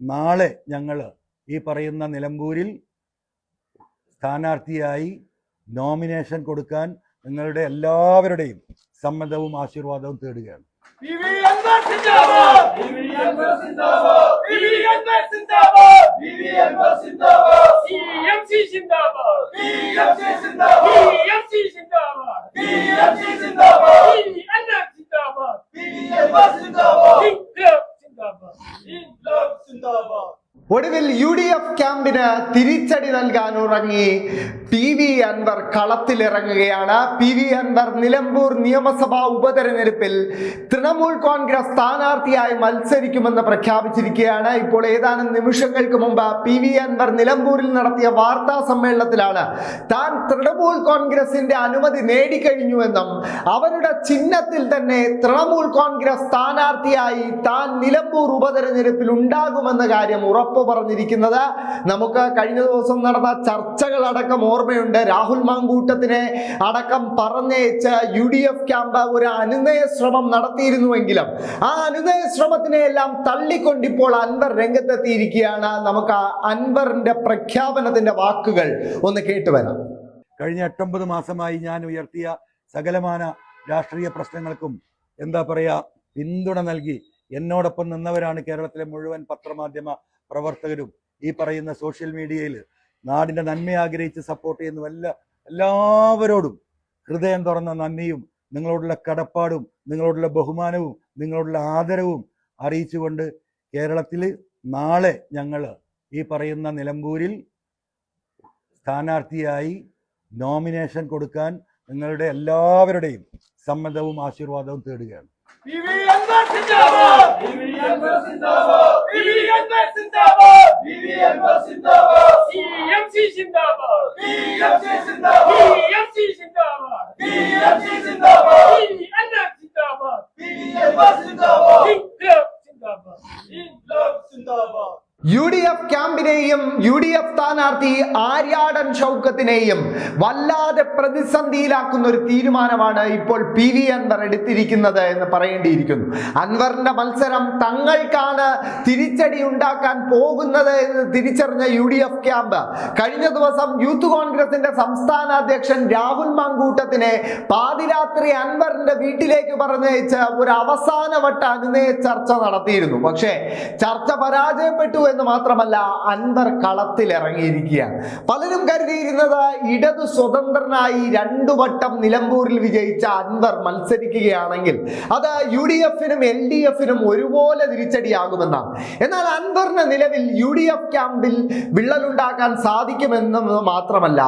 നാളെ ഞങ്ങൾ ഈ പറയുന്ന നിലമ്പൂരിൽ സ്ഥാനാർത്ഥിയായി നോമിനേഷൻ കൊടുക്കാൻ നിങ്ങളുടെ എല്ലാവരുടെയും സമ്മതവും ആശീർവാദവും തേടുകയാണ്. വിവിഎൻആർ സിന്ദാബാദ് വിവിഎൻആർ സിന്ദാബാദ് വിവിഎൻആർ സിന്ദാബാദ് വിവിഎൻആർ സിന്ദാബാദ് സിഎംസി സിന്ദാബാദ് സിഎംസി സിന്ദാബാദ് സിഎംസി സിന്ദാബാദ് സിഎംസി സിന്ദാബാദ് വിവിഎൻആർ സിന്ദാബാദ് വിവിഎൻആർ സിന്ദാബാദ് ഇൻക്ലാബ് സിന്ദാബാദ് ഇൻക്ലാബ് സിന്ദാബാദ് ഒടുവിൽ യു ഡി എഫ് ക്യാമ്പിന് തിരിച്ചടി നൽകാൻ ഉറങ്ങി പി വി അൻവർ കളത്തിലിറങ്ങുകയാണ്. പി വി അൻവർ നിലമ്പൂർ നിയമസഭാ ഉപതെരഞ്ഞെടുപ്പിൽ തൃണമൂൽ കോൺഗ്രസ് സ്ഥാനാർത്ഥിയായി മത്സരിക്കുമെന്ന് പ്രഖ്യാപിച്ചിരിക്കുകയാണ്. ഇപ്പോൾ ഏതാനും നിമിഷങ്ങൾക്ക് മുമ്പ് പി വി അൻവർ നിലമ്പൂരിൽ നടത്തിയ വാർത്താ സമ്മേളനത്തിലാണ് താൻ തൃണമൂൽ കോൺഗ്രസിന്റെ അനുമതി നേടിക്കഴിഞ്ഞുവെന്നും അവരുടെ ചിഹ്നത്തിൽ തന്നെ തൃണമൂൽ കോൺഗ്രസ് സ്ഥാനാർത്ഥിയായി താൻ നിലമ്പൂർ ഉപതെരഞ്ഞെടുപ്പിൽ ഉണ്ടാകുമെന്ന കാര്യം ഉറപ്പു പറഞ്ഞിരിക്കുന്നത്. നമുക്ക് കഴിഞ്ഞ ദിവസം നടന്ന ചർച്ചകൾ അടക്കം ഓർമ്മയുണ്ട്. രാഹുൽ മാങ്കൂട്ടത്തിനെ അടക്കം പറഞ്ഞയച്ച് യു ഡി എഫ് ക്യാമ്പ് ഒരു അനുനയ ശ്രമം നടത്തിയിരുന്നുവെങ്കിലും ആ അനുനയ ശ്രമത്തിനെ എല്ലാം തള്ളിക്കൊണ്ടിപ്പോൾ അൻവർ രംഗത്തെത്തിയിരിക്കുകയാണ്. നമുക്ക് അൻവറിന്റെ പ്രഖ്യാപനത്തിന്റെ വാക്കുകൾ ഒന്ന് കേട്ടുവരാം കഴിഞ്ഞ എട്ടൊമ്പത് മാസമായി ഞാൻ ഉയർത്തിയ സകലമാന രാഷ്ട്രീയ പ്രശ്നങ്ങൾക്കും എന്താ പറയുക പിന്തുണ നൽകി എന്നോടൊപ്പം നിന്നവരാണ് കേരളത്തിലെ മുഴുവൻ പത്രമാധ്യമ പ്രവർത്തകരും. ഈ പറയുന്ന സോഷ്യൽ മീഡിയയിൽ നാടിന്റെ നന്മ ആഗ്രഹിച്ച് സപ്പോർട്ട് ചെയ്യുന്ന എല്ലാ എല്ലാവരോടും ഹൃദയം തുറന്ന നന്ദിയും നിങ്ങളോടുള്ള കടപ്പാടും നിങ്ങളോടുള്ള ബഹുമാനവും നിങ്ങളോടുള്ള ആദരവും അറിയിച്ചുകൊണ്ട് കേരളത്തിൽ നാളെ ഞങ്ങൾ ഈ പറയുന്ന നിലമ്പൂരിൽ സ്ഥാനാർത്ഥിയായി നോമിനേഷൻ കൊടുക്കാൻ നിങ്ങളുടെ എല്ലാവരുടെയും സമ്മതവും ആശീർവാദവും തേടുകയാണ്. വിവിഎൻആർ സിന്ദാബാദ് വിവിഎൻആർ സിന്ദാബാദ് വിവിഎൻആർ സിന്ദാബാദ് വിവിഎൻആർ സിന്ദാബാദ് സിഎംസി സിന്ദാബാദ് സിഎംസി സിന്ദാബാദ് സിഎംസി സിന്ദാബാദ് സിഎംസി സിന്ദാബാദ് വിവിഎൻആർ സിന്ദാബാദ് വിവിഎൻആർ സിന്ദാബാദ് ഇൻക്ലാബ് സിന്ദാബാദ് ഇൻക്ലാബ് സിന്ദാബാദ് യു ഡി എഫ് ക്യാമ്പിനെയും യു ഡി എഫ് സ്ഥാനാർത്ഥി ആര്യാടൻ ഷൗക്കത്തിനെയും വല്ലാതെ പ്രതിസന്ധിയിലാക്കുന്ന ഒരു തീരുമാനമാണ് ഇപ്പോൾ പി വി അൻവർ എടുത്തിരിക്കുന്നത് എന്ന് പറയേണ്ടിയിരിക്കുന്നു. അൻവറിന്റെ മത്സരം തങ്ങൾക്കാണ് തിരിച്ചടി ഉണ്ടാക്കാൻ പോകുന്നത് എന്ന് തിരിച്ചറിഞ്ഞ യു ഡി എഫ് ക്യാമ്പ് കഴിഞ്ഞ ദിവസം യൂത്ത് കോൺഗ്രസിന്റെ സംസ്ഥാന അധ്യക്ഷൻ രാഹുൽ മാങ്കൂട്ടത്തിനെ പാതിരാത്രി അൻവറിന്റെ വീട്ടിലേക്ക് പറഞ്ഞയച്ച് ഒരു അവസാനവട്ട അനുനയ ചർച്ച നടത്തിയിരുന്നു. പക്ഷേ ചർച്ച പരാജയപ്പെട്ടു എന്ന് മാത്രമല്ല അൻവർ കളത്തിൽ ഇറങ്ങിയിരിക്കുകയാണ് പലരും കരുതിയിരുന്നത് ഇടതു സ്വതന്ത്രനായി രണ്ടു വട്ടം നിലമ്പൂരിൽ വിജയിച്ച അൻവർ മത്സരിക്കുകയാണെങ്കിൽ അത് യു ഡി എഫിനും എൽ ഡി എഫിനും ഒരുപോലെ തിരിച്ചടിയാകുമെന്നാണ്. എന്നാൽ അൻവറിന് നിലവിൽ യു ഡി എഫ് ക്യാമ്പിൽ വിള്ളലുണ്ടാക്കാൻ സാധിക്കുമെന്നത് മാത്രമല്ല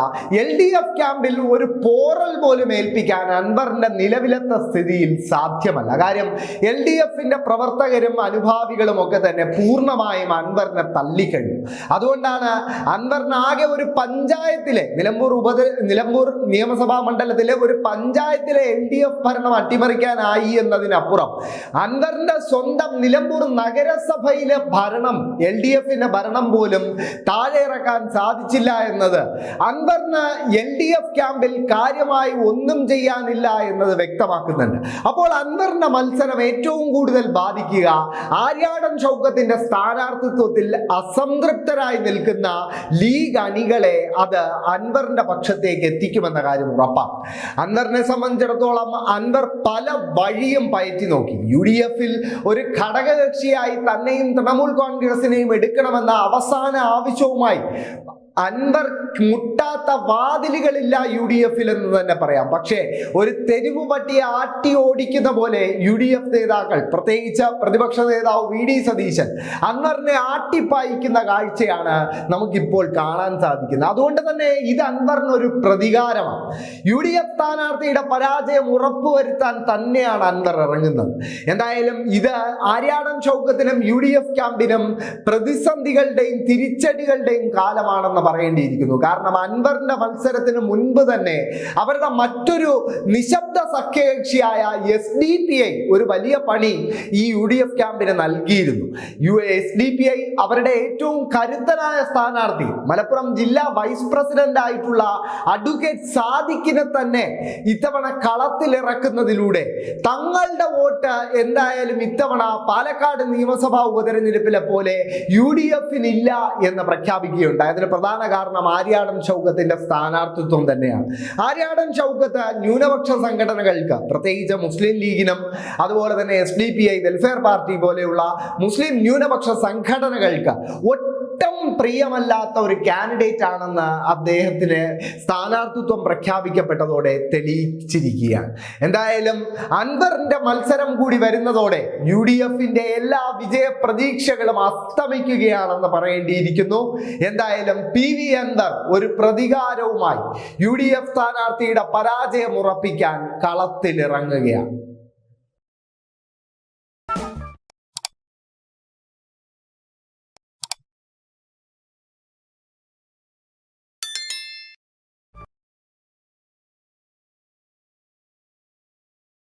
എൽ ഡി എഫ് ക്യാമ്പിൽ ഒരു പോറൽ പോലും ഏൽപ്പിക്കാൻ അൻവറിന്റെ നിലവിലത്തെ സ്ഥിതിയിൽ സാധ്യമല്ല. കാര്യം എൽ ഡി എഫിന്റെ പ്രവർത്തകരും അനുഭാവികളും ഒക്കെ തന്നെ പൂർണമായും അൻവറിനെ തള്ളിക്കഴിഞ്ഞു അതുകൊണ്ടാണ് അൻവറിനാകെ ഒരു പഞ്ചായത്തിലെ നിലമ്പൂർ ഉപത നിലമ്പൂർ നിയമസഭാ മണ്ഡലത്തിലെ ഒരു പഞ്ചായത്തിലെ എൽ ഡി എഫ് ഭരണം അട്ടിമറിക്കാനായി എന്നതിനപ്പുറം അൻവറിന്റെ സ്വന്തം നിലമ്പൂർ നഗരസഭയിലെ ഭരണം എൽ ഡി എഫിന്റെ ഭരണം പോലും താഴെ ഇറക്കാൻ സാധിച്ചില്ല എന്നത് അൻവറിന് എൽ ഡി എഫ് ക്യാമ്പിൽ കാര്യമായി ഒന്നും ചെയ്യാനില്ല എന്നത് വ്യക്തമാക്കുന്നുണ്ട്. അപ്പോൾ അൻവറിന്റെ മത്സരം ഏറ്റവും കൂടുതൽ ബാധിക്കുക ആര്യാടൻ ചൗക്കത്തിന്റെ സ്ഥാനാർത്ഥിത്വത്തിൽ അസംതൃപ്തരായി നിൽക്കുന്ന ലീഗ് അണികളെ അത് അൻവറിന്റെ പക്ഷത്തേക്ക് എത്തിക്കുമെന്ന കാര്യം ഉറപ്പാണ് അൻവറിനെ സംബന്ധിച്ചിടത്തോളം അൻവർ പല വഴിയും പയറ്റി നോക്കി. യു ഡി എഫിൽ ഒരു ഘടകകക്ഷിയായി തന്നെയും തൃണമൂൽ കോൺഗ്രസിനെയും എടുക്കണമെന്ന അവസാന ആവശ്യവുമായി അൻവർ മുട്ടാത്ത വാതിലുകളില്ല യു ഡി എഫിൽ എന്ന് തന്നെ പറയാം. പക്ഷേ ഒരു തെരുവ് പട്ടിയെ ആട്ടി ഓടിക്കുന്ന പോലെ യു ഡി എഫ് നേതാക്കൾ പ്രത്യേകിച്ച് പ്രതിപക്ഷ നേതാവ് വി ഡി സതീശൻ അൻവറിനെ ആട്ടിപ്പായിക്കുന്ന കാഴ്ചയാണ് നമുക്കിപ്പോൾ കാണാൻ സാധിക്കുന്നത്. അതുകൊണ്ട് തന്നെ ഇത് അൻവറിന് ഒരു പ്രതികാരമാണ്. യു ഡി എഫ് സ്ഥാനാർത്ഥിയുടെ പരാജയം ഉറപ്പുവരുത്താൻ തന്നെയാണ് അൻവർ ഇറങ്ങുന്നത്. എന്തായാലും ഇത് ആര്യാടൻ ചൗക്കത്തിനും യു ഡി എഫ് ക്യാമ്പിനും പ്രതിസന്ധികളുടെയും തിരിച്ചടികളുടെയും കാലമാണെന്ന് പറയേണ്ടിയിരിക്കുന്നു. കാരണം അൻവറിന്റെ മത്സരത്തിന് മുൻപ് തന്നെ അവരുടെ മറ്റൊരു നിശബ്ദ സഖ്യകക്ഷിയായ എസ് ഡി പി ഐ ഒരു വലിയ പണി ഈ യു ഡി എഫ് ക്യാമ്പിന് നൽകിയിരുന്നു. U S D P I അവരുടെ ഏറ്റവും കരുത്തനായ സ്ഥാനാർത്ഥി മലപ്പുറം ജില്ലാ വൈസ് പ്രസിഡന്റ് ആയിട്ടുള്ള അഡ്വക്കേറ്റ് സാദിഖിനെ തന്നെ ഇത്തവണ കളത്തിലിറക്കുന്നതിലൂടെ തങ്ങളുടെ വോട്ട് എന്തായാലും ഇത്തവണ പാലക്കാട് നിയമസഭാ ഉപതെരഞ്ഞെടുപ്പിലെ പോലെ യു ഡി എഫിനില്ല എന്ന് പ്രഖ്യാപിക്കുകയുണ്ടായി. അതിന് പ്രധാന കാരണം ആര്യാടൻ ഷൗക്കത്തിന്റെ സ്ഥാനാർത്ഥിത്വം തന്നെയാണ്. ആര്യാടൻ ഷൗക്കത്ത് ന്യൂനപക്ഷ സംഘടനകൾക്ക് പ്രത്യേകിച്ച് മുസ്ലിം ലീഗിനും അതുപോലെ തന്നെ S D P I welfare party പോലെയുള്ള മുസ്ലിം ന്യൂനപക്ഷ സംഘടനകൾക്ക് ഒട്ടും പ്രിയമല്ലാത്ത ഒരു കാൻഡിഡേറ്റ് ആണെന്ന് അദ്ദേഹത്തിന് സ്ഥാനാർത്ഥിത്വം പ്രഖ്യാപിക്കപ്പെട്ടതോടെ തെളിയിച്ചിരിക്കുകയാണ്. എന്തായാലും അൻവറിന്റെ മത്സരം കൂടി വരുന്നതോടെ യു ഡി എഫിന്റെ എല്ലാ വിജയ പ്രതീക്ഷകളും അസ്തമിക്കുകയാണെന്ന് പറയേണ്ടിയിരിക്കുന്നു. എന്തായാലും പി വി അൻവർ ഒരു പ്രതികാരവുമായി യു ഡി എഫ് സ്ഥാനാർത്ഥിയുടെ പരാജയം ഉറപ്പിക്കാൻ കളത്തിലിറങ്ങുകയാണ്.